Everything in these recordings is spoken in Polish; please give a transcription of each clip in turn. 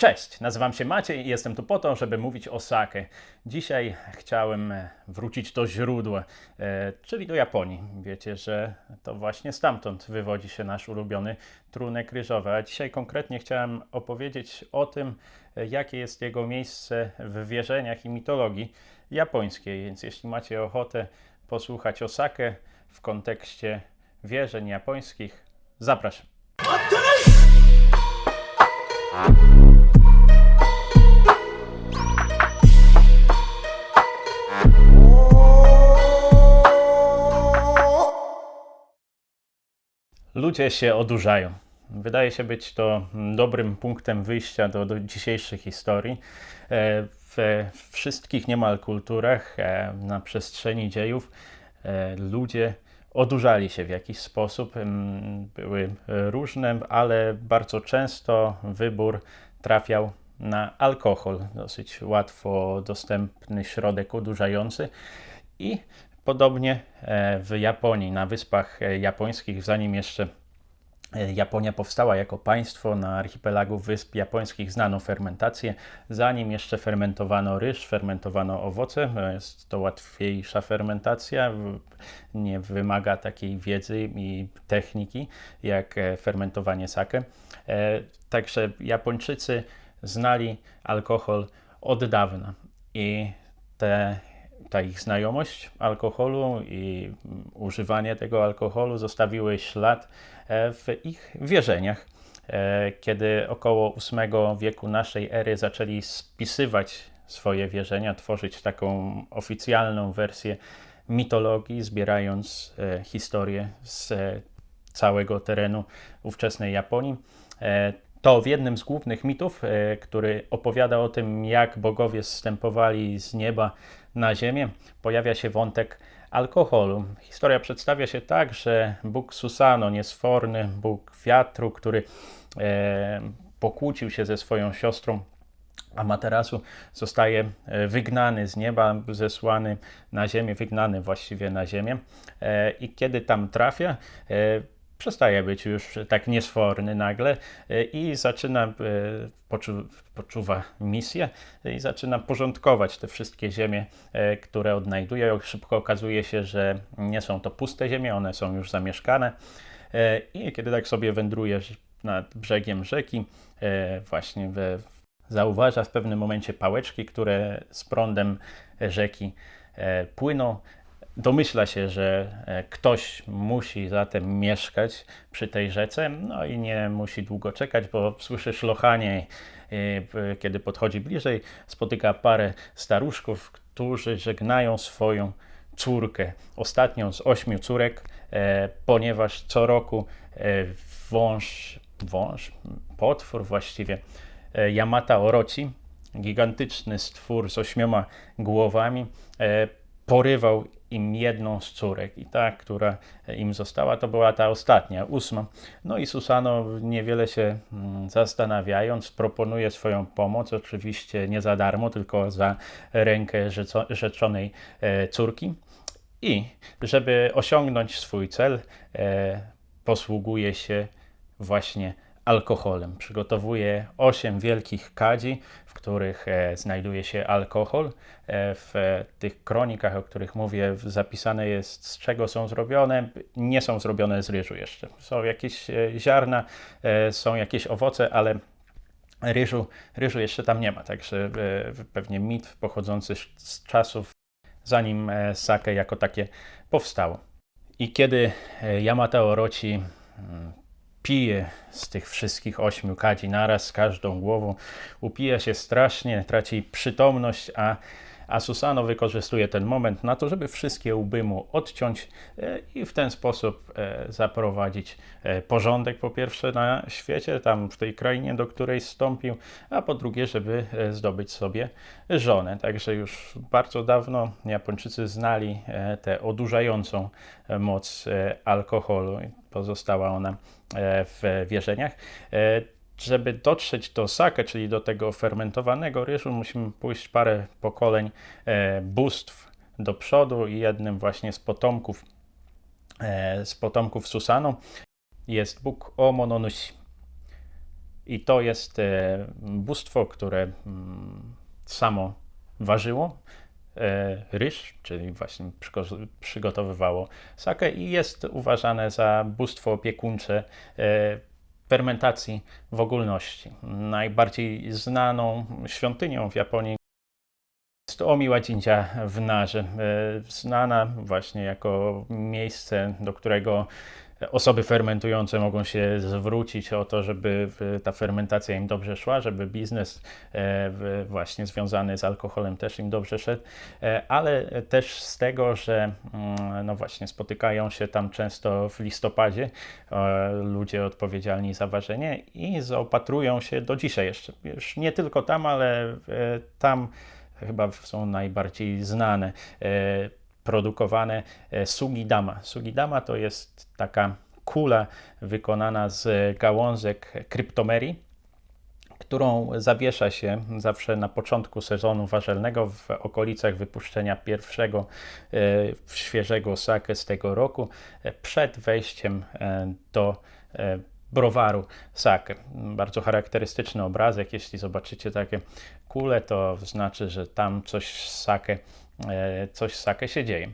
Cześć, nazywam się Maciej i jestem tu po to, żeby mówić o sake. Dzisiaj chciałem e, wrócić do źródła, e, czyli do Japonii. Wiecie, że to właśnie stamtąd wywodzi się nasz ulubiony trunek ryżowy. A dzisiaj konkretnie chciałem opowiedzieć o tym, e, jakie jest jego miejsce w wierzeniach i mitologii japońskiej. Więc jeśli macie ochotę posłuchać o sake w kontekście wierzeń japońskich, zapraszam. Ludzie się odurzają. Wydaje się być to dobrym punktem wyjścia do, do dzisiejszej historii. E, We wszystkich niemal kulturach e, na przestrzeni dziejów e, ludzie odurzali się w jakiś sposób. Mm, Były różne, ale bardzo często wybór trafiał na alkohol, dosyć łatwo dostępny środek odurzający. I podobnie w Japonii, na wyspach japońskich, zanim jeszcze Japonia powstała jako państwo, na archipelagu wysp japońskich znano fermentację. Zanim jeszcze fermentowano ryż, fermentowano owoce. Jest to łatwiejsza fermentacja, nie wymaga takiej wiedzy i techniki jak e, fermentowanie sake. E, Także Japończycy znali alkohol od dawna i te, ta ich znajomość alkoholu i używanie tego alkoholu zostawiły ślad e, w ich wierzeniach. E, Kiedy około VIII wieku naszej ery zaczęli spisywać swoje wierzenia, tworzyć taką oficjalną wersję mitologii, zbierając e, historię z całego terenu ówczesnej Japonii, to w jednym z głównych mitów, który opowiada o tym, jak bogowie zstępowali z nieba na ziemię, pojawia się wątek alkoholu. Historia przedstawia się tak, że Bóg Susano, niesforny Bóg wiatru, który e, pokłócił się ze swoją siostrą Amaterasu, zostaje e, wygnany z nieba, zesłany na ziemię, wygnany właściwie na ziemię. E, I kiedy tam trafia, e, przestaje być już tak niesforny nagle e, i zaczyna, e, poczu, poczuwa misję e, i zaczyna porządkować te wszystkie ziemie, które odnajduje. Szybko okazuje się, że nie są to puste ziemie, one są już zamieszkane. I kiedy tak sobie wędruje nad brzegiem rzeki, właśnie we, zauważa w pewnym momencie pałeczki, które z prądem rzeki płyną. Domyśla się, że e, ktoś musi zatem mieszkać przy tej rzece, no i nie musi długo czekać, bo słyszy szlochanie. w- Kiedy podchodzi bliżej, spotyka parę staruszków, którzy żegnają swoją córkę, ostatnią z ośmiu córek, e, ponieważ co roku e, wąż, wąż, potwór właściwie, e, Yamata Orochi, gigantyczny stwór z ośmioma głowami, e, porywał im jedną z córek i ta, która im została, to była ta ostatnia, ósma. No i Susano, niewiele się mm, zastanawiając, proponuje swoją pomoc, oczywiście nie za darmo, tylko za rękę rzeczonej e, córki. I żeby osiągnąć swój cel, e, posługuje się właśnie alkoholem. Przygotowuje 8 wielkich kadzi, w których e, znajduje się alkohol. E, w tych kronikach, o których mówię, zapisane jest z czego są zrobione. Nie są zrobione z ryżu jeszcze. Są jakieś e, ziarna, są jakieś owoce, ale ryżu, ryżu jeszcze tam nie ma. Także pewnie mit pochodzący z- czasów zanim sake jako takie powstało. I kiedy Yamata Orochi mm, pije z tych wszystkich ośmiu kadzi naraz, z każdą głową, upija się strasznie, traci przytomność, a, a Susano wykorzystuje ten moment na to, żeby wszystkie łby mu odciąć e, i w ten sposób e, zaprowadzić e, porządek po pierwsze na świecie, tam w tej krainie, do której stąpił, a po drugie, żeby zdobyć sobie żonę. Także już bardzo dawno Japończycy znali tę odurzającą moc alkoholu. Pozostała ona w wierzeniach. Żeby dotrzeć do sake, czyli do tego fermentowanego ryżu, musimy pójść parę pokoleń e, bóstw do przodu i jednym właśnie z potomków, e, z potomków Susano jest Bóg Omononusi. I to jest e, bóstwo, które mm, samo ważyło ryż, czyli właśnie przygo- przygotowywało sakę i jest uważane za bóstwo opiekuńcze fermentacji w ogólności. Najbardziej znaną świątynią w Japonii jest Omiła Jinja w Narze, e, znana właśnie jako miejsce, do którego osoby fermentujące mogą się zwrócić o to, żeby ta fermentacja im dobrze szła, żeby biznes e, właśnie związany z alkoholem też im dobrze szedł, E, ale też z tego, że mm, no właśnie spotykają się tam często w listopadzie e, ludzie odpowiedzialni za ważenie i zaopatrują się do dzisiaj jeszcze. Już nie tylko tam, ale tam chyba są najbardziej znane, produkowane e, sugidama. Sugidama to jest taka kula wykonana z gałązek kryptomerii, którą zawiesza się zawsze na początku sezonu warzelnego w okolicach wypuszczenia pierwszego e, świeżego sake z tego roku, e, przed wejściem do browaru sake. Bardzo charakterystyczny obrazek. Jeśli zobaczycie takie kule, to znaczy, że tam coś z sake, coś z sake się dzieje.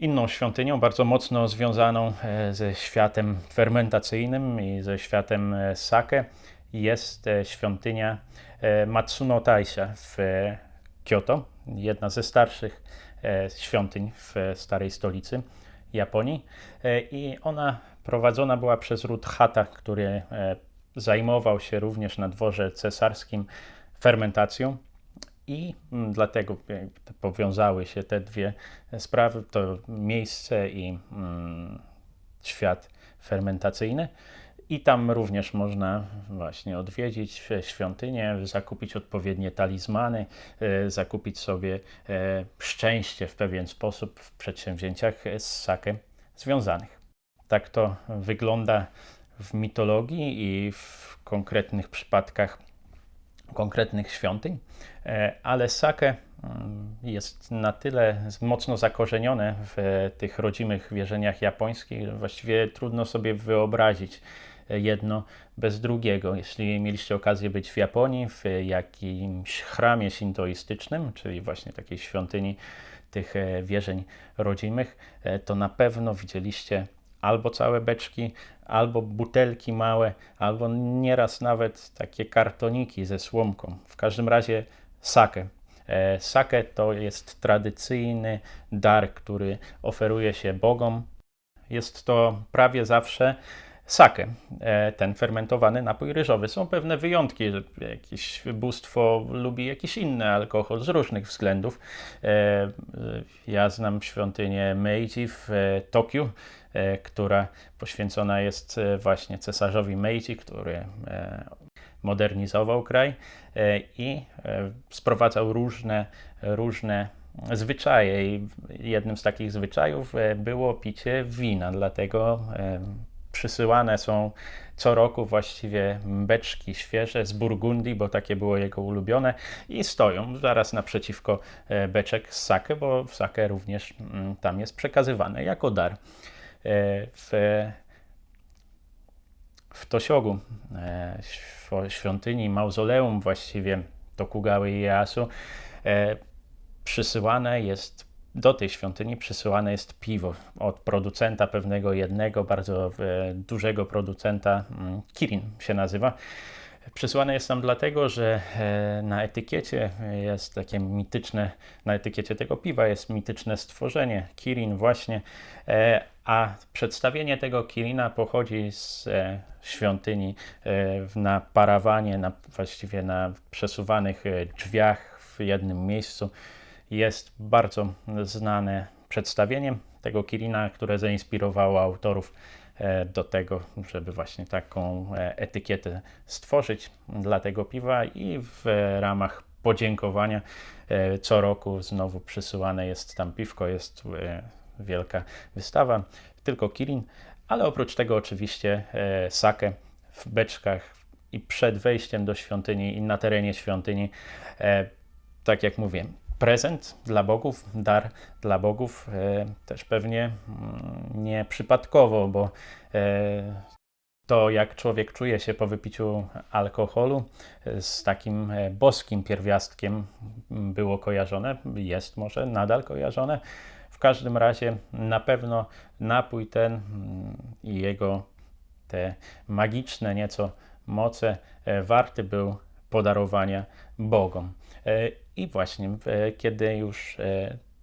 Inną świątynią, bardzo mocno związaną e, ze światem fermentacyjnym i ze światem e, sake, jest e, świątynia e, Matsuno Taisha w e, Kyoto, jedna ze starszych e, świątyń w e, starej stolicy Japonii. E, I ona prowadzona była przez ród Hata, który e, zajmował się również na dworze cesarskim fermentacją. I mm, dlatego to powiązały się te dwie sprawy, to miejsce i mm, świat fermentacyjny. I tam również można właśnie odwiedzić świątynię, zakupić odpowiednie talizmany, e, zakupić sobie e, szczęście w pewien sposób w przedsięwzięciach z sake związanych. Tak to wygląda w mitologii i w konkretnych przypadkach konkretnych świątyń, e, ale sake mm, jest na tyle mocno zakorzenione w tych rodzimych wierzeniach japońskich, właściwie trudno sobie wyobrazić e, jedno bez drugiego. Jeśli mieliście okazję być w Japonii, w jakimś chramie sintoistycznym, czyli właśnie takiej świątyni tych e, wierzeń rodzimych, to na pewno widzieliście albo całe beczki, albo butelki małe, albo nieraz nawet takie kartoniki ze słomką. W każdym razie sake. Sake to jest tradycyjny dar, który oferuje się Bogom. Jest to prawie zawsze sake, ten fermentowany napój ryżowy. Są pewne wyjątki, że jakieś bóstwo lubi jakiś inny alkohol z różnych względów. E, e, Ja znam świątynię Meiji w e, Tokiu, która poświęcona jest właśnie cesarzowi Meiji, który modernizował kraj i sprowadzał różne, różne zwyczaje. I jednym z takich zwyczajów było picie wina, dlatego przysyłane są co roku właściwie beczki świeże z Burgundii, bo takie było jego ulubione i stoją zaraz naprzeciwko e, beczek z sake, bo w sake również mm, tam jest przekazywane jako dar. E, W w Tosiogu, e, św- świątyni, mauzoleum właściwie Tokugały Ieyasu, przysyłane jest do tej świątyni przysyłane jest piwo od producenta pewnego jednego, bardzo e, dużego producenta, mm, Kirin się nazywa. Przysyłane jest tam dlatego, że e, na etykiecie jest takie mityczne, na etykiecie tego piwa jest mityczne stworzenie, Kirin właśnie, e, a przedstawienie tego Kirina pochodzi z świątyni na parawanie, na, właściwie na przesuwanych drzwiach w jednym miejscu. Jest bardzo znane przedstawienie tego Kirina, które zainspirowało autorów e, do tego, żeby właśnie taką e, etykietę stworzyć dla tego piwa i w ramach podziękowania e, co roku znowu przysyłane jest tam piwko, jest wielka wystawa, tylko Kirin, ale oprócz tego oczywiście sake w beczkach i przed wejściem do świątyni i na terenie świątyni, tak jak mówię, prezent dla bogów, dar dla bogów, e, też pewnie mm, nie przypadkowo, bo e, to, jak człowiek czuje się po wypiciu alkoholu, z takim e, boskim pierwiastkiem było kojarzone, jest może nadal kojarzone. W każdym razie na pewno napój ten mm, i jego te magiczne nieco moce e, warty był podarowania Bogom. E, I właśnie kiedy już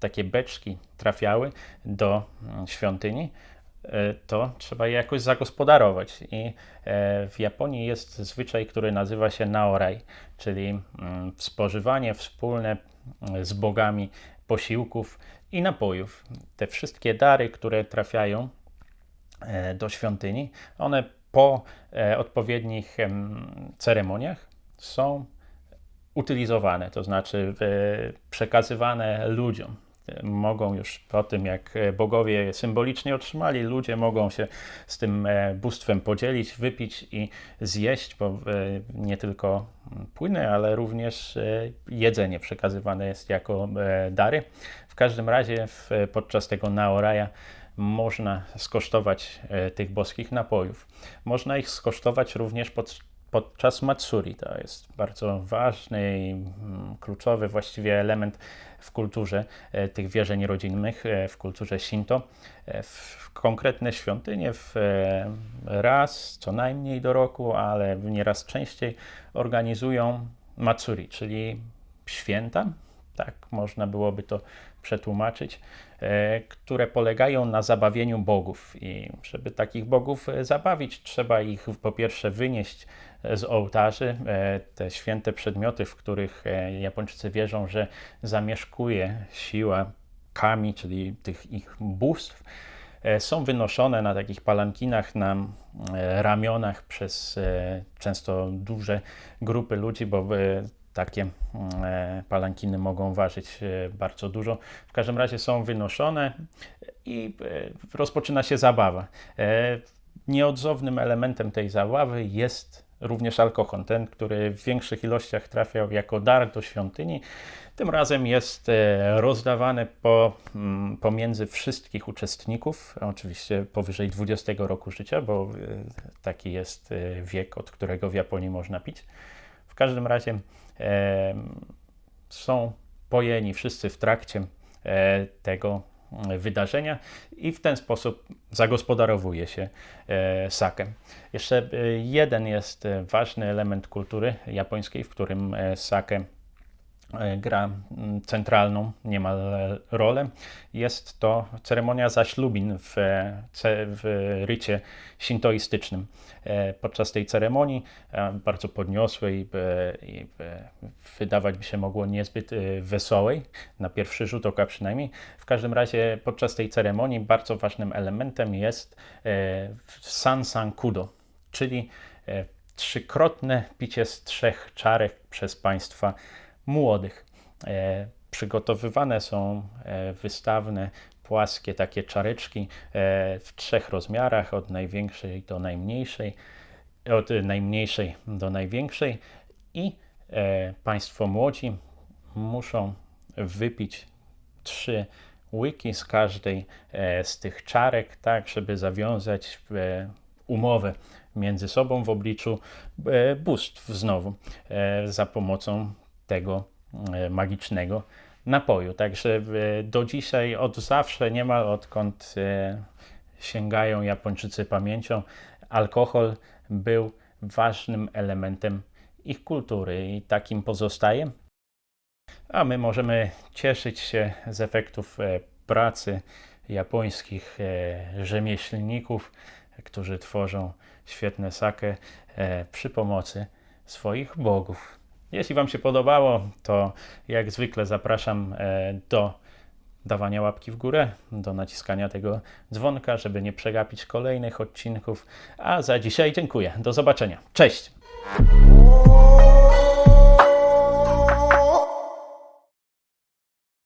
takie beczki trafiały do mm, świątyni, E, to trzeba je jakoś zagospodarować. I e, w Japonii jest zwyczaj, który nazywa się naorai, czyli mm, spożywanie wspólne mm, z bogami posiłków i napojów. Te wszystkie dary, które trafiają e, do świątyni, one po odpowiednich ceremoniach są utylizowane, to znaczy przekazywane ludziom mogą już po tym, jak bogowie symbolicznie otrzymali, ludzie mogą się z tym e, bóstwem podzielić, wypić i zjeść, bo e, nie tylko płyny, ale również e, jedzenie przekazywane jest jako dary. W każdym razie podczas tego naoraja można skosztować tych boskich napojów. Można ich skosztować również pod, podczas Matsuri. To jest bardzo ważny i mm, kluczowy właściwie element w kulturze e, tych wierzeń rodzinnych, e, w kulturze Shinto. E, w konkretne świątynie w raz, co najmniej do roku, ale nieraz częściej organizują Matsuri, czyli święta, tak można byłoby to przetłumaczyć, które polegają na zabawieniu bogów. I żeby takich bogów zabawić, trzeba ich po pierwsze wynieść z ołtarzy, e, te święte przedmioty, w których e, Japończycy wierzą, że zamieszkuje siła kami, czyli tych ich bóstw, e, są wynoszone na takich palankinach, na ramionach przez często duże grupy ludzi, bo takie palankiny mogą ważyć bardzo dużo. W każdym razie są wynoszone i rozpoczyna się zabawa. Nieodzownym elementem tej zabawy jest również alkohol, ten, który w większych ilościach trafiał jako dar do świątyni, tym razem jest e, rozdawany po, mm, pomiędzy wszystkich uczestników, oczywiście powyżej 20 roku życia, bo e, taki jest e, wiek, od którego w Japonii można pić. W każdym razie e, są pojeni wszyscy w trakcie e, tego wydarzenia i w ten sposób zagospodarowuje się e, sake. Jeszcze e, jeden jest e, ważny element kultury japońskiej, w którym sake gra mm, centralną niemal rolę. Jest to ceremonia zaślubin w, e, w rycie shintoistycznym. E, podczas tej ceremonii, bardzo podniosłej i wydawać by się mogło niezbyt wesołej, na pierwszy rzut oka przynajmniej, w każdym razie podczas tej ceremonii bardzo ważnym elementem jest sansan kudo, czyli trzykrotne picie z trzech czarek przez państwa młodych. E, przygotowywane są e, wystawne, płaskie takie czareczki e, w trzech rozmiarach, od największej do najmniejszej, od najmniejszej do największej i Państwo młodzi muszą wypić trzy łyki z każdej z tych czarek, tak żeby zawiązać umowę między sobą w obliczu bóstw znowu za pomocą tego e, magicznego napoju. Także e, do dzisiaj, od zawsze, niemal odkąd e, sięgają Japończycy pamięcią, alkohol był ważnym elementem ich kultury i takim pozostaje. A my możemy cieszyć się z efektów pracy japońskich rzemieślników, którzy tworzą świetne sake przy pomocy swoich bogów. Jeśli Wam się podobało, to jak zwykle zapraszam e, do dawania łapki w górę, do naciskania tego dzwonka, żeby nie przegapić kolejnych odcinków. A za dzisiaj dziękuję. Do zobaczenia. Cześć!